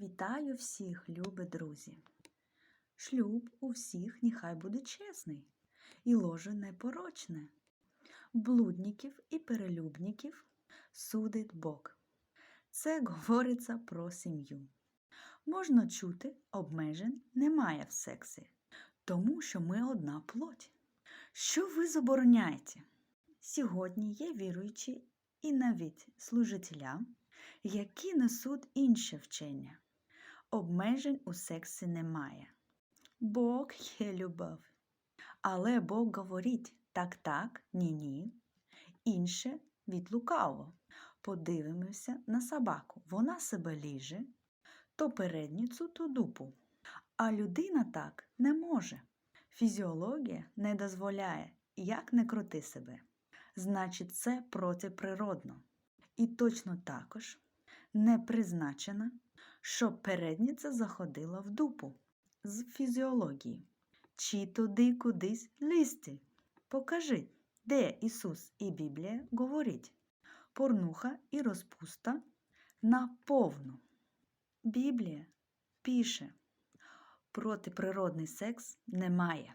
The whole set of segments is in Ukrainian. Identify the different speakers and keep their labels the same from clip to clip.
Speaker 1: Вітаю всіх, любі друзі! Шлюб у всіх нехай буде чесний, і ложе непорочне. Блудників і перелюбників судить Бог. Це говориться про сім'ю. Можна чути, обмежень немає в сексі, тому що ми одна плоть. Що ви забороняєте? Сьогодні є віруючі і навіть служителя, які несуть інше вчення. Обмежень у сексі немає. Бог є любов. Але Бог говорить так, так, ні, ні. Інше від лукаво. Подивимося на собаку. Вона себе ліже, то передницю, то дупу. А людина так не може. Фізіологія не дозволяє, як не крути себе. Значить, це протиприродно. І точно також не призначено, щоб передниця заходила в дупу з фізіології. Чи туди кудись лізти? Покажи, де Ісус і Біблія говорить порнуха і розпуста наповну. Біблія пише, протиприродний секс немає.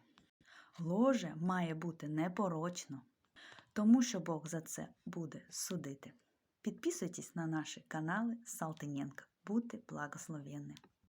Speaker 1: Ложе має бути непорочно, тому що Бог за це буде судити. Підписуйтесь на наші канали Салтыненко. Будьте благословенні!